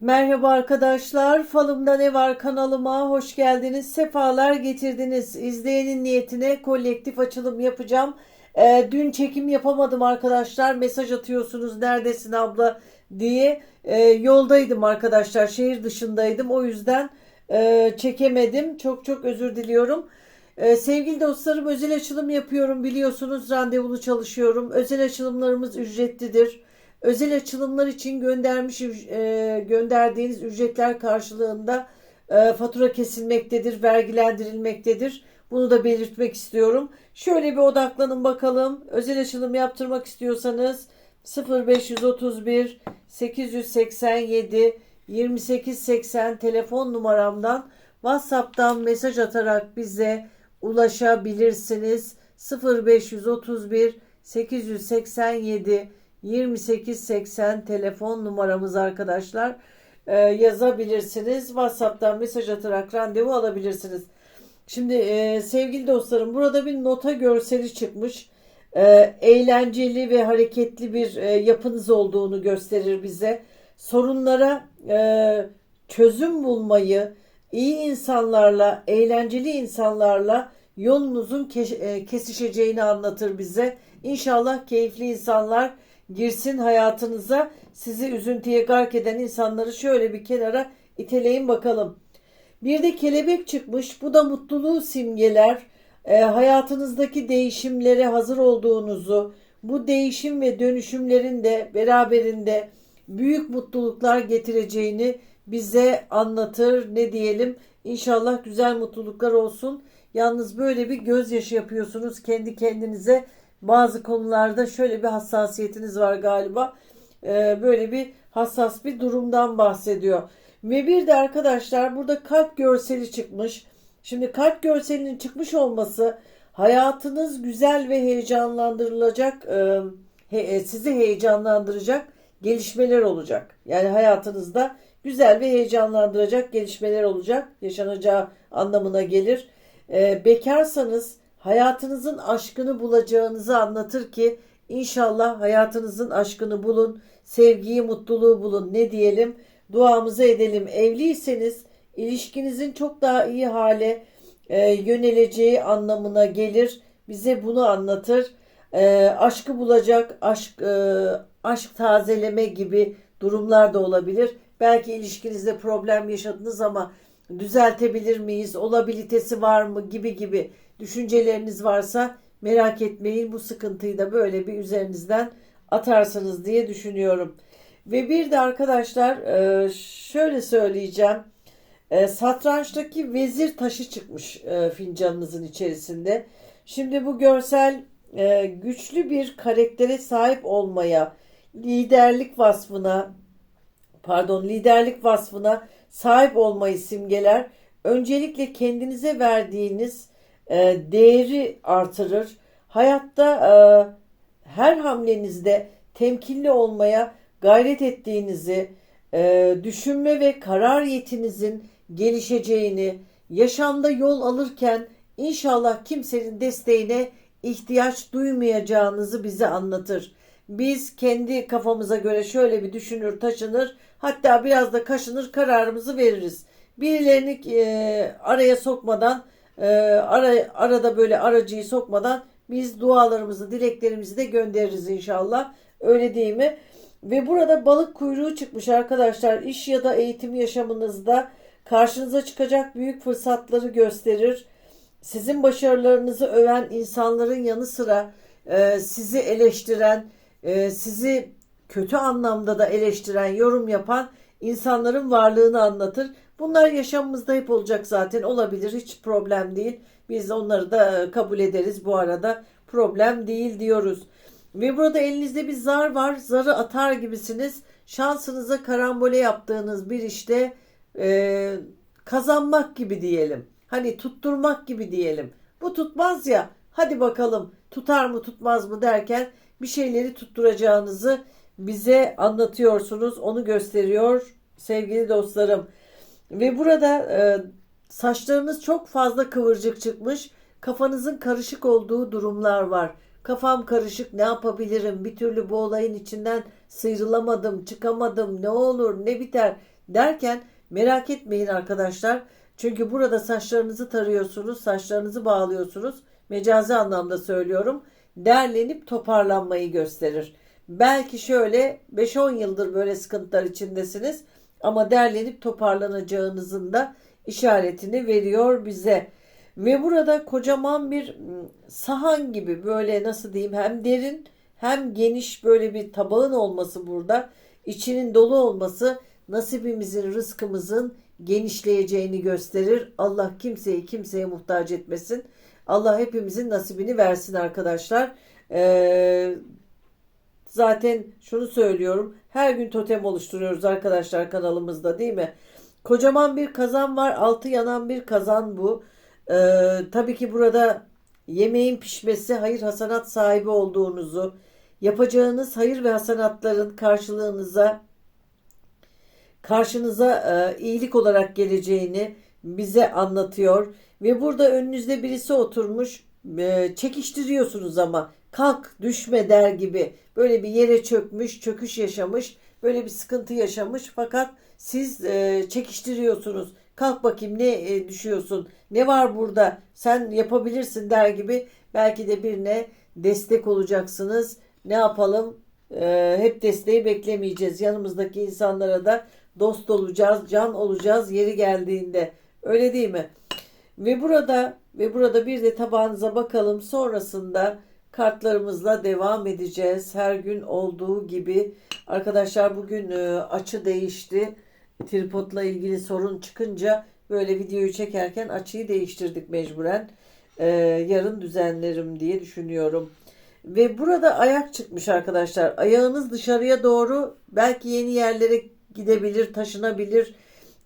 Merhaba arkadaşlar, Falımda Ne Var kanalıma hoş geldiniz, sefalar getirdiniz. İzleyenin niyetine kolektif açılım yapacağım. Ee, dün çekim yapamadım arkadaşlar, mesaj atıyorsunuz neredesin abla diye. Ee, yoldaydım arkadaşlar, şehir dışındaydım o yüzden e, çekemedim. Çok çok özür diliyorum. Ee, sevgili dostlarım özel açılım yapıyorum biliyorsunuz randevulu çalışıyorum. Özel açılımlarımız ücretlidir. Özel açılımlar için göndermiş e, gönderdiğiniz ücretler karşılığında e, fatura kesilmektedir, vergilendirilmektedir. Bunu da belirtmek istiyorum. Şöyle bir odaklanın bakalım. Özel açılım yaptırmak istiyorsanız 0531 887 2880 telefon numaramdan WhatsApp'tan mesaj atarak bize ulaşabilirsiniz. 0531 887 2880 telefon numaramız arkadaşlar. Ee, yazabilirsiniz. WhatsApp'tan mesaj atarak randevu alabilirsiniz. Şimdi e, sevgili dostlarım burada bir nota görseli çıkmış. E, eğlenceli ve hareketli bir e, yapınız olduğunu gösterir bize. Sorunlara e, çözüm bulmayı, iyi insanlarla, eğlenceli insanlarla yolunuzun ke- kesişeceğini anlatır bize. İnşallah keyifli insanlar girsin hayatınıza. Sizi üzüntüye gark eden insanları şöyle bir kenara iteleyin bakalım. Bir de kelebek çıkmış. Bu da mutluluğu simgeler. E, hayatınızdaki değişimlere hazır olduğunuzu, bu değişim ve dönüşümlerin de beraberinde büyük mutluluklar getireceğini bize anlatır. Ne diyelim? İnşallah güzel mutluluklar olsun. Yalnız böyle bir gözyaşı yapıyorsunuz kendi kendinize. Bazı konularda şöyle bir hassasiyetiniz var galiba. Ee, böyle bir hassas bir durumdan bahsediyor. Ve bir de arkadaşlar burada kalp görseli çıkmış. Şimdi kalp görselinin çıkmış olması hayatınız güzel ve heyecanlandırılacak, e, he, sizi heyecanlandıracak gelişmeler olacak. Yani hayatınızda güzel ve heyecanlandıracak gelişmeler olacak. Yaşanacağı anlamına gelir. E, bekarsanız hayatınızın aşkını bulacağınızı anlatır ki inşallah hayatınızın aşkını bulun, sevgiyi, mutluluğu bulun. Ne diyelim? Duamızı edelim. Evliyseniz ilişkinizin çok daha iyi hale e, yöneleceği anlamına gelir. Bize bunu anlatır. E, aşkı bulacak, aşk e, aşk tazeleme gibi durumlar da olabilir. Belki ilişkinizde problem yaşadınız ama düzeltebilir miyiz? Olabilitesi var mı gibi gibi düşünceleriniz varsa merak etmeyin bu sıkıntıyı da böyle bir üzerinizden atarsınız diye düşünüyorum. Ve bir de arkadaşlar e, şöyle söyleyeceğim. E, satrançtaki vezir taşı çıkmış e, fincanınızın içerisinde. Şimdi bu görsel güçlü bir karaktere sahip olmaya, liderlik vasfına, pardon liderlik vasfına sahip olmayı simgeler. Öncelikle kendinize verdiğiniz e, değeri artırır. Hayatta e, her hamlenizde temkinli olmaya gayret ettiğinizi, e, düşünme ve karar yetinizin gelişeceğini, yaşamda yol alırken inşallah kimsenin desteğine ihtiyaç duymayacağınızı bize anlatır. Biz kendi kafamıza göre şöyle bir düşünür, taşınır, hatta biraz da kaşınır kararımızı veririz. Birilerini e, araya sokmadan e, ara, arada böyle aracıyı sokmadan biz dualarımızı, dileklerimizi de göndeririz inşallah. Öyle değil mi? Ve burada balık kuyruğu çıkmış arkadaşlar. İş ya da eğitim yaşamınızda karşınıza çıkacak büyük fırsatları gösterir. Sizin başarılarınızı öven insanların yanı sıra e, sizi eleştiren, e, sizi kötü anlamda da eleştiren, yorum yapan insanların varlığını anlatır. Bunlar yaşamımızda hep olacak zaten olabilir hiç problem değil. Biz onları da e, kabul ederiz bu arada problem değil diyoruz. Ve burada elinizde bir zar var zarı atar gibisiniz. Şansınıza karambole yaptığınız bir işte e, kazanmak gibi diyelim. Hani tutturmak gibi diyelim. Bu tutmaz ya hadi bakalım tutar mı tutmaz mı derken bir şeyleri tutturacağınızı bize anlatıyorsunuz. Onu gösteriyor sevgili dostlarım. Ve burada e, saçlarınız çok fazla kıvırcık çıkmış. Kafanızın karışık olduğu durumlar var. kafam karışık ne yapabilirim bir türlü bu olayın içinden sıyrılamadım çıkamadım ne olur ne biter derken merak etmeyin arkadaşlar. Çünkü burada saçlarınızı tarıyorsunuz saçlarınızı bağlıyorsunuz mecazi anlamda söylüyorum derlenip toparlanmayı gösterir. Belki şöyle 5-10 yıldır böyle sıkıntılar içindesiniz ama derlenip toparlanacağınızın da işaretini veriyor bize. Ve burada kocaman bir sahan gibi böyle nasıl diyeyim hem derin hem geniş böyle bir tabağın olması burada. içinin dolu olması nasibimizin, rızkımızın genişleyeceğini gösterir. Allah kimseyi kimseye muhtaç etmesin. Allah hepimizin nasibini versin arkadaşlar. Ee, zaten şunu söylüyorum. Her gün totem oluşturuyoruz arkadaşlar kanalımızda değil mi? Kocaman bir kazan var. Altı yanan bir kazan bu. Ee, tabii ki burada yemeğin pişmesi hayır hasanat sahibi olduğunuzu, yapacağınız hayır ve hasanatların karşılığınıza karşınıza e, iyilik olarak geleceğini bize anlatıyor ve burada önünüzde birisi oturmuş e, çekiştiriyorsunuz ama kalk düşme der gibi böyle bir yere çökmüş çöküş yaşamış böyle bir sıkıntı yaşamış. Fakat siz e, çekiştiriyorsunuz. Kalk bakayım ne e, düşüyorsun? Ne var burada? Sen yapabilirsin der gibi belki de birine destek olacaksınız. Ne yapalım? E, hep desteği beklemeyeceğiz. Yanımızdaki insanlara da dost olacağız can olacağız yeri geldiğinde. Öyle değil mi? Ve burada ve burada bir de tabağınıza bakalım. Sonrasında kartlarımızla devam edeceğiz. Her gün olduğu gibi. Arkadaşlar bugün e, açı değişti. Tripodla ilgili sorun çıkınca böyle videoyu çekerken açıyı değiştirdik mecburen. E, yarın düzenlerim diye düşünüyorum. Ve burada ayak çıkmış arkadaşlar. Ayağınız dışarıya doğru belki yeni yerlere gidebilir, taşınabilir.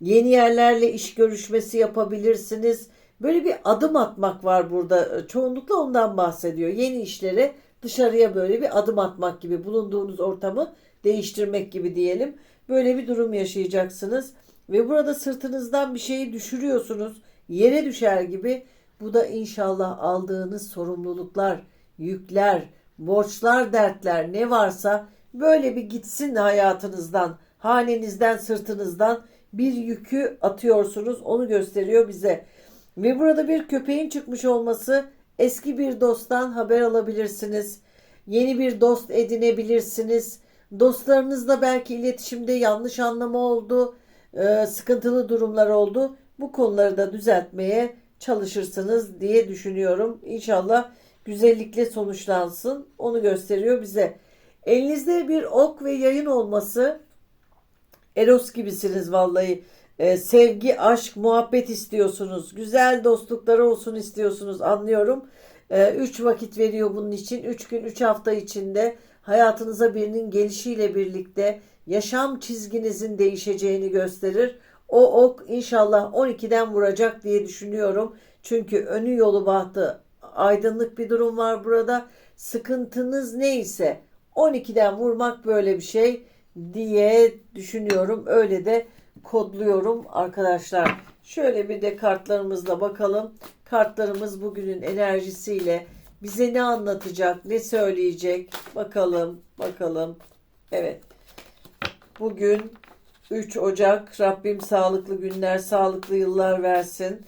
Yeni yerlerle iş görüşmesi yapabilirsiniz. Böyle bir adım atmak var burada. Çoğunlukla ondan bahsediyor. Yeni işlere dışarıya böyle bir adım atmak gibi bulunduğunuz ortamı değiştirmek gibi diyelim. Böyle bir durum yaşayacaksınız. Ve burada sırtınızdan bir şeyi düşürüyorsunuz. Yere düşer gibi. Bu da inşallah aldığınız sorumluluklar, yükler, borçlar, dertler ne varsa böyle bir gitsin hayatınızdan, hanenizden, sırtınızdan bir yükü atıyorsunuz. Onu gösteriyor bize. Ve burada bir köpeğin çıkmış olması eski bir dosttan haber alabilirsiniz. Yeni bir dost edinebilirsiniz. Dostlarınızla belki iletişimde yanlış anlama oldu, e, sıkıntılı durumlar oldu. Bu konuları da düzeltmeye çalışırsınız diye düşünüyorum. İnşallah güzellikle sonuçlansın. Onu gösteriyor bize. Elinizde bir ok ve yayın olması Eros gibisiniz vallahi. Ee, sevgi, aşk, muhabbet istiyorsunuz. Güzel dostlukları olsun istiyorsunuz anlıyorum. Ee, üç vakit veriyor bunun için. Üç gün, üç hafta içinde hayatınıza birinin gelişiyle birlikte yaşam çizginizin değişeceğini gösterir. O ok inşallah 12'den vuracak diye düşünüyorum. Çünkü önü yolu bahtı aydınlık bir durum var burada. Sıkıntınız neyse 12'den vurmak böyle bir şey diye düşünüyorum. Öyle de kodluyorum arkadaşlar. Şöyle bir de kartlarımızla bakalım. Kartlarımız bugünün enerjisiyle bize ne anlatacak, ne söyleyecek? Bakalım, bakalım. Evet. Bugün 3 Ocak. Rabbim sağlıklı günler, sağlıklı yıllar versin.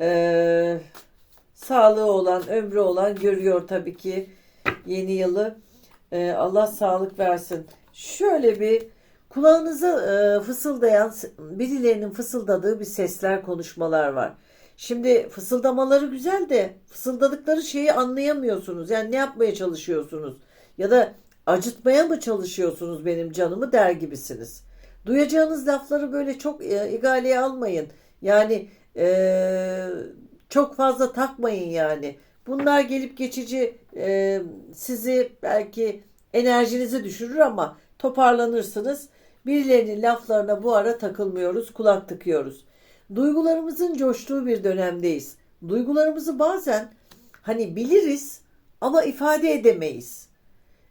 Ee, sağlığı olan, ömrü olan görüyor tabii ki yeni yılı. Ee, Allah sağlık versin. Şöyle bir kulağınıza e, fısıldayan birilerinin fısıldadığı bir sesler, konuşmalar var. Şimdi fısıldamaları güzel de fısıldadıkları şeyi anlayamıyorsunuz. Yani ne yapmaya çalışıyorsunuz? Ya da acıtmaya mı çalışıyorsunuz benim canımı der gibisiniz. Duyacağınız lafları böyle çok e, igaleye almayın. Yani e, çok fazla takmayın yani. Bunlar gelip geçici e, sizi belki enerjinizi düşürür ama toparlanırsınız. Birilerinin laflarına bu ara takılmıyoruz, kulak tıkıyoruz. Duygularımızın coştuğu bir dönemdeyiz. Duygularımızı bazen hani biliriz ama ifade edemeyiz.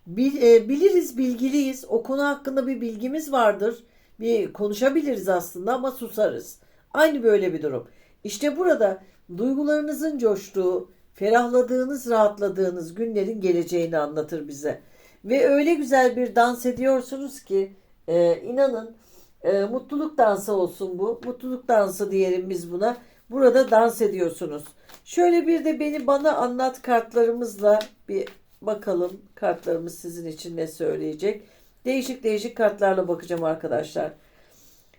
Bil, e, biliriz, bilgiliyiz. O konu hakkında bir bilgimiz vardır. Bir konuşabiliriz aslında ama susarız. Aynı böyle bir durum. İşte burada duygularınızın coştuğu, ferahladığınız, rahatladığınız günlerin geleceğini anlatır bize. Ve öyle güzel bir dans ediyorsunuz ki e, inanın e, mutluluk dansı olsun bu. Mutluluk dansı diyelim biz buna. Burada dans ediyorsunuz. Şöyle bir de beni bana anlat kartlarımızla bir bakalım. Kartlarımız sizin için ne söyleyecek. Değişik değişik kartlarla bakacağım arkadaşlar.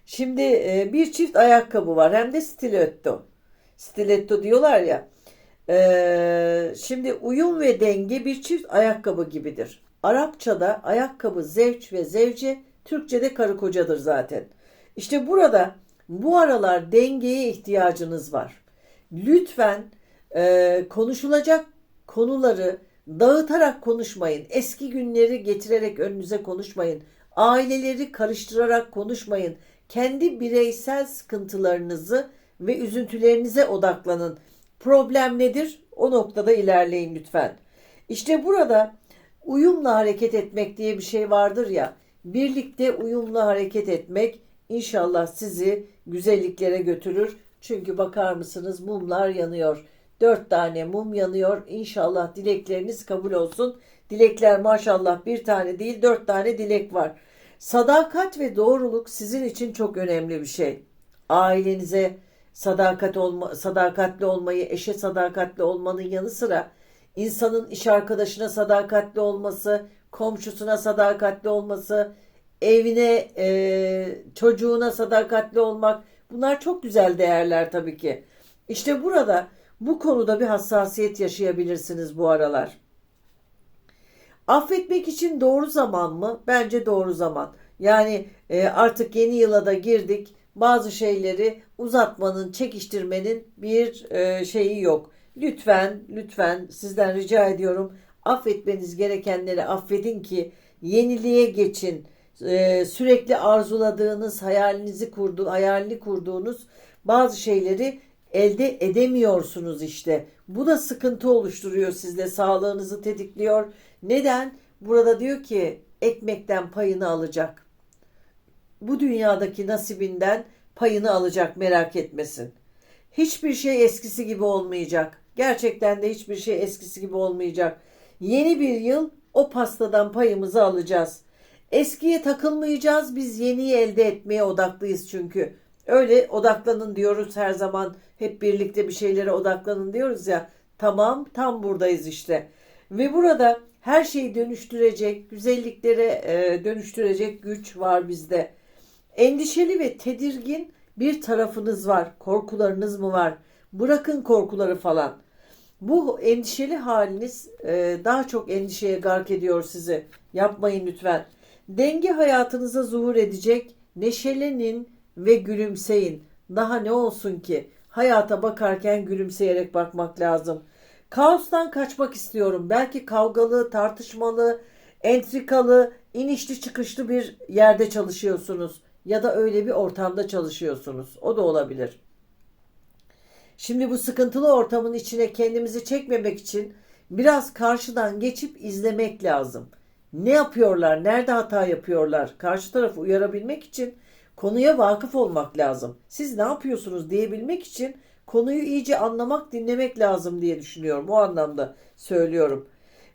Şimdi e, bir çift ayakkabı var hem de stiletto. Stiletto diyorlar ya. E, şimdi uyum ve denge bir çift ayakkabı gibidir. Arapçada ayakkabı zevç ve zevce, Türkçede karı kocadır zaten. İşte burada bu aralar dengeye ihtiyacınız var. Lütfen e, konuşulacak konuları dağıtarak konuşmayın. Eski günleri getirerek önünüze konuşmayın. Aileleri karıştırarak konuşmayın. Kendi bireysel sıkıntılarınızı ve üzüntülerinize odaklanın. Problem nedir? O noktada ilerleyin lütfen. İşte burada uyumla hareket etmek diye bir şey vardır ya. Birlikte uyumla hareket etmek inşallah sizi güzelliklere götürür. Çünkü bakar mısınız mumlar yanıyor. Dört tane mum yanıyor. İnşallah dilekleriniz kabul olsun. Dilekler maşallah bir tane değil dört tane dilek var. Sadakat ve doğruluk sizin için çok önemli bir şey. Ailenize sadakat olma, sadakatli olmayı, eşe sadakatli olmanın yanı sıra insanın iş arkadaşına sadakatli olması, komşusuna sadakatli olması, evine, e, çocuğuna sadakatli olmak bunlar çok güzel değerler tabii ki. İşte burada bu konuda bir hassasiyet yaşayabilirsiniz bu aralar. Affetmek için doğru zaman mı? Bence doğru zaman. Yani e, artık yeni yıla da girdik. Bazı şeyleri uzatmanın, çekiştirmenin bir e, şeyi yok. Lütfen, lütfen sizden rica ediyorum. Affetmeniz gerekenleri affedin ki yeniliğe geçin. E, sürekli arzuladığınız, hayalinizi kurdu, hayalini kurduğunuz bazı şeyleri elde edemiyorsunuz işte. Bu da sıkıntı oluşturuyor sizde. Sağlığınızı tetikliyor. Neden? Burada diyor ki ekmekten payını alacak. Bu dünyadaki nasibinden payını alacak merak etmesin. Hiçbir şey eskisi gibi olmayacak. Gerçekten de hiçbir şey eskisi gibi olmayacak. Yeni bir yıl o pastadan payımızı alacağız. Eskiye takılmayacağız. Biz yeniyi elde etmeye odaklıyız çünkü. Öyle odaklanın diyoruz her zaman. Hep birlikte bir şeylere odaklanın diyoruz ya. Tamam, tam buradayız işte. Ve burada her şeyi dönüştürecek, güzelliklere e, dönüştürecek güç var bizde. Endişeli ve tedirgin bir tarafınız var. Korkularınız mı var? Bırakın korkuları falan. Bu endişeli haliniz e, daha çok endişeye gark ediyor sizi. Yapmayın lütfen. Denge hayatınıza zuhur edecek. Neşelenin ve gülümseyin. Daha ne olsun ki? Hayata bakarken gülümseyerek bakmak lazım. Kaostan kaçmak istiyorum. Belki kavgalı, tartışmalı, entrikalı, inişli çıkışlı bir yerde çalışıyorsunuz ya da öyle bir ortamda çalışıyorsunuz. O da olabilir. Şimdi bu sıkıntılı ortamın içine kendimizi çekmemek için biraz karşıdan geçip izlemek lazım. Ne yapıyorlar? Nerede hata yapıyorlar? Karşı tarafı uyarabilmek için konuya vakıf olmak lazım. Siz ne yapıyorsunuz diyebilmek için konuyu iyice anlamak, dinlemek lazım diye düşünüyorum. O anlamda söylüyorum.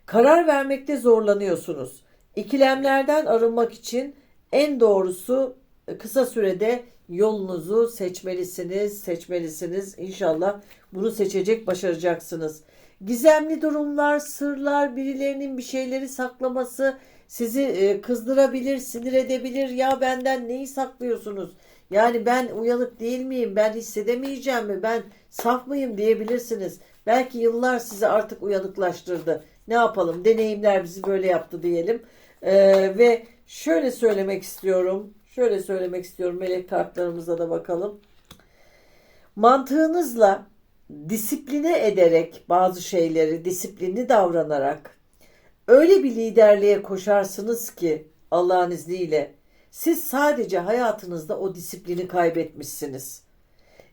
Karar vermekte zorlanıyorsunuz. İkilemlerden arınmak için en doğrusu kısa sürede yolunuzu seçmelisiniz, seçmelisiniz. İnşallah bunu seçecek, başaracaksınız. Gizemli durumlar, sırlar, birilerinin bir şeyleri saklaması sizi e, kızdırabilir, sinir edebilir. Ya benden neyi saklıyorsunuz? Yani ben uyanık değil miyim? Ben hissedemeyeceğim mi? Ben saf mıyım diyebilirsiniz. Belki yıllar sizi artık uyanıklaştırdı. Ne yapalım? Deneyimler bizi böyle yaptı diyelim. Ee, ve şöyle söylemek istiyorum. Şöyle söylemek istiyorum. Melek kartlarımıza da bakalım. Mantığınızla disipline ederek bazı şeyleri disiplinli davranarak öyle bir liderliğe koşarsınız ki Allah'ın izniyle siz sadece hayatınızda o disiplini kaybetmişsiniz.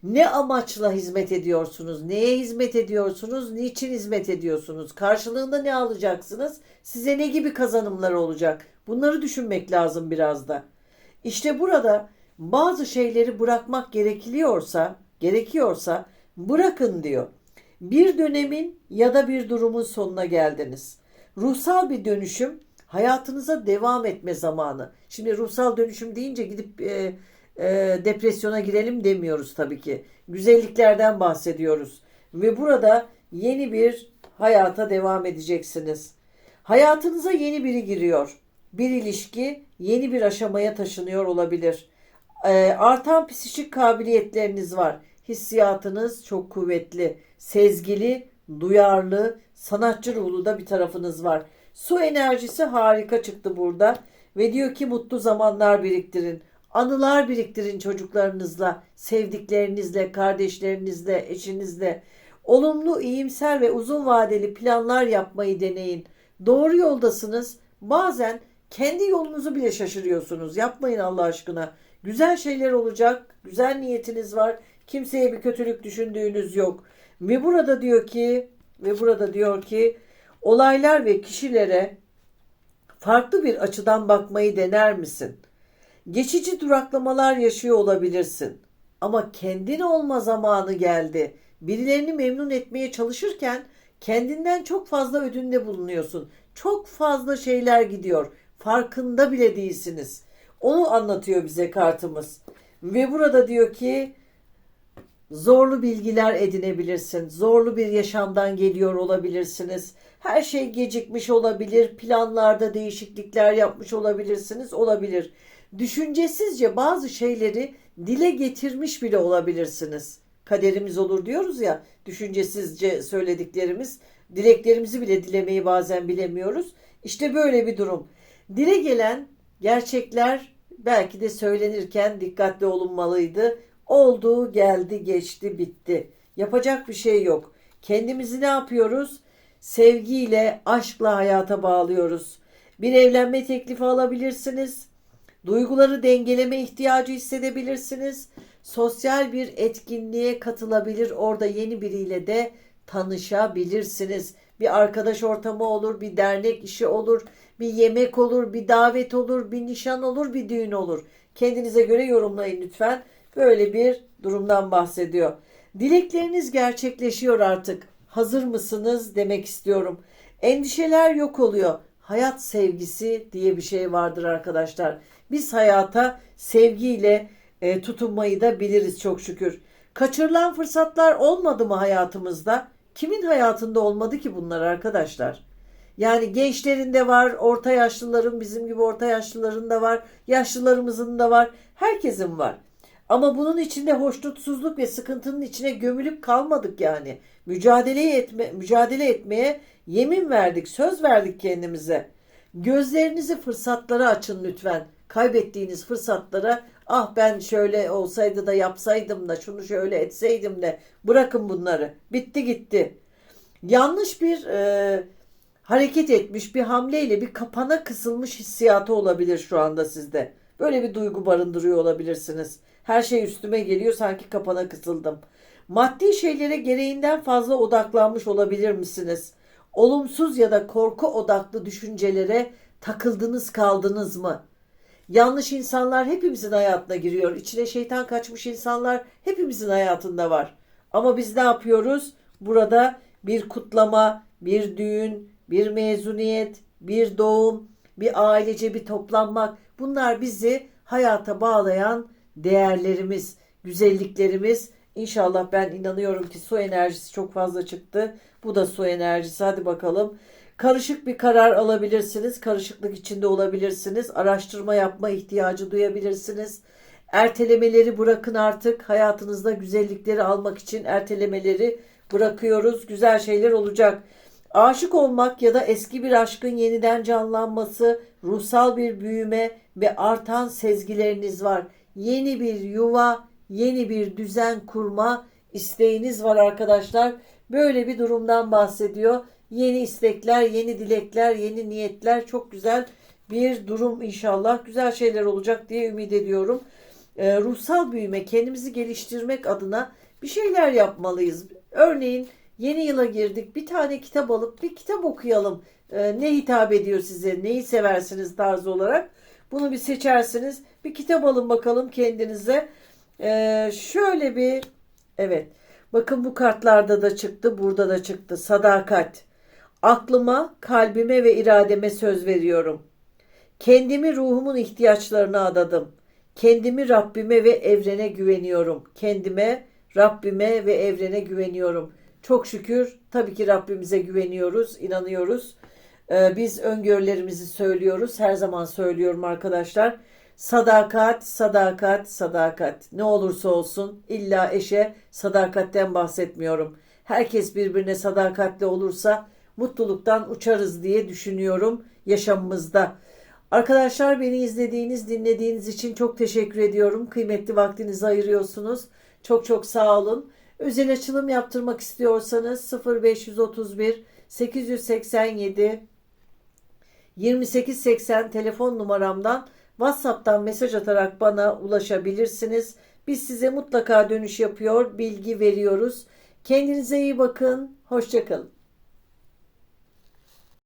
Ne amaçla hizmet ediyorsunuz? Neye hizmet ediyorsunuz? Niçin hizmet ediyorsunuz? Karşılığında ne alacaksınız? Size ne gibi kazanımlar olacak? Bunları düşünmek lazım biraz da. İşte burada bazı şeyleri bırakmak gerekiyorsa, gerekiyorsa bırakın diyor. Bir dönemin ya da bir durumun sonuna geldiniz. Ruhsal bir dönüşüm hayatınıza devam etme zamanı. Şimdi ruhsal dönüşüm deyince gidip e, e, depresyona girelim demiyoruz tabii ki. Güzelliklerden bahsediyoruz. Ve burada yeni bir hayata devam edeceksiniz. Hayatınıza yeni biri giriyor. Bir ilişki yeni bir aşamaya taşınıyor olabilir. Ee, artan psikik kabiliyetleriniz var. Hissiyatınız çok kuvvetli, sezgili, duyarlı, sanatçı ruhlu da bir tarafınız var. Su enerjisi harika çıktı burada ve diyor ki mutlu zamanlar biriktirin. Anılar biriktirin çocuklarınızla, sevdiklerinizle, kardeşlerinizle, eşinizle. Olumlu, iyimser ve uzun vadeli planlar yapmayı deneyin. Doğru yoldasınız. Bazen kendi yolunuzu bile şaşırıyorsunuz. Yapmayın Allah aşkına. Güzel şeyler olacak. Güzel niyetiniz var. Kimseye bir kötülük düşündüğünüz yok. Ve burada diyor ki ve burada diyor ki olaylar ve kişilere farklı bir açıdan bakmayı dener misin? Geçici duraklamalar yaşıyor olabilirsin. Ama kendin olma zamanı geldi. Birilerini memnun etmeye çalışırken kendinden çok fazla ödünde bulunuyorsun. Çok fazla şeyler gidiyor. Farkında bile değilsiniz. Onu anlatıyor bize kartımız. Ve burada diyor ki zorlu bilgiler edinebilirsin. Zorlu bir yaşamdan geliyor olabilirsiniz. Her şey gecikmiş olabilir. Planlarda değişiklikler yapmış olabilirsiniz. Olabilir. Düşüncesizce bazı şeyleri dile getirmiş bile olabilirsiniz. Kaderimiz olur diyoruz ya. Düşüncesizce söylediklerimiz, dileklerimizi bile dilemeyi bazen bilemiyoruz. İşte böyle bir durum. Dile gelen gerçekler belki de söylenirken dikkatli olunmalıydı. Oldu, geldi, geçti, bitti. Yapacak bir şey yok. Kendimizi ne yapıyoruz? Sevgiyle, aşkla hayata bağlıyoruz. Bir evlenme teklifi alabilirsiniz. Duyguları dengeleme ihtiyacı hissedebilirsiniz. Sosyal bir etkinliğe katılabilir. Orada yeni biriyle de tanışabilirsiniz. Bir arkadaş ortamı olur, bir dernek işi olur, bir yemek olur, bir davet olur, bir nişan olur, bir düğün olur. Kendinize göre yorumlayın lütfen. Böyle bir durumdan bahsediyor. Dilekleriniz gerçekleşiyor artık. Hazır mısınız demek istiyorum. Endişeler yok oluyor. Hayat sevgisi diye bir şey vardır arkadaşlar. Biz hayata sevgiyle e, tutunmayı da biliriz çok şükür. Kaçırılan fırsatlar olmadı mı hayatımızda? Kimin hayatında olmadı ki bunlar arkadaşlar? Yani gençlerin de var, orta yaşlıların, bizim gibi orta yaşlıların da var, yaşlılarımızın da var, herkesin var. Ama bunun içinde hoşnutsuzluk ve sıkıntının içine gömülüp kalmadık yani. Mücadele etme, mücadele etmeye yemin verdik, söz verdik kendimize. Gözlerinizi fırsatlara açın lütfen. Kaybettiğiniz fırsatlara ah ben şöyle olsaydı da yapsaydım da şunu şöyle etseydim de bırakın bunları. Bitti gitti. Yanlış bir e, hareket etmiş bir hamleyle bir kapana kısılmış hissiyatı olabilir şu anda sizde. Böyle bir duygu barındırıyor olabilirsiniz. Her şey üstüme geliyor sanki kapana kısıldım. Maddi şeylere gereğinden fazla odaklanmış olabilir misiniz? Olumsuz ya da korku odaklı düşüncelere takıldınız kaldınız mı? Yanlış insanlar hepimizin hayatına giriyor. İçine şeytan kaçmış insanlar hepimizin hayatında var. Ama biz ne yapıyoruz? Burada bir kutlama, bir düğün, bir mezuniyet, bir doğum, bir ailece bir toplanmak bunlar bizi hayata bağlayan değerlerimiz, güzelliklerimiz. İnşallah ben inanıyorum ki su enerjisi çok fazla çıktı. Bu da su enerjisi. Hadi bakalım. Karışık bir karar alabilirsiniz. Karışıklık içinde olabilirsiniz. Araştırma yapma ihtiyacı duyabilirsiniz. Ertelemeleri bırakın artık. Hayatınızda güzellikleri almak için ertelemeleri bırakıyoruz. Güzel şeyler olacak. Aşık olmak ya da eski bir aşkın yeniden canlanması, ruhsal bir büyüme ve artan sezgileriniz var. Yeni bir yuva, yeni bir düzen kurma isteğiniz var arkadaşlar. Böyle bir durumdan bahsediyor. Yeni istekler, yeni dilekler, yeni niyetler çok güzel bir durum inşallah. Güzel şeyler olacak diye ümit ediyorum. Ee, ruhsal büyüme, kendimizi geliştirmek adına bir şeyler yapmalıyız. Örneğin yeni yıla girdik. Bir tane kitap alıp bir kitap okuyalım. Ee, ne hitap ediyor size, neyi seversiniz tarzı olarak. Bunu bir seçersiniz. Bir kitap alın bakalım kendinize. Ee, şöyle bir evet. Bakın bu kartlarda da çıktı, burada da çıktı. Sadakat. Aklıma, kalbime ve irademe söz veriyorum. Kendimi ruhumun ihtiyaçlarına adadım. Kendimi Rabbime ve evrene güveniyorum. Kendime, Rabbime ve evrene güveniyorum. Çok şükür tabii ki Rabbimize güveniyoruz, inanıyoruz. Ee, biz öngörülerimizi söylüyoruz. Her zaman söylüyorum arkadaşlar. Sadakat, sadakat, sadakat. Ne olursa olsun illa eşe sadakatten bahsetmiyorum. Herkes birbirine sadakatli olursa mutluluktan uçarız diye düşünüyorum yaşamımızda. Arkadaşlar beni izlediğiniz, dinlediğiniz için çok teşekkür ediyorum. Kıymetli vaktinizi ayırıyorsunuz. Çok çok sağ olun. Özel açılım yaptırmak istiyorsanız 0531 887 2880 telefon numaramdan WhatsApp'tan mesaj atarak bana ulaşabilirsiniz. Biz size mutlaka dönüş yapıyor, bilgi veriyoruz. Kendinize iyi bakın. Hoşçakalın.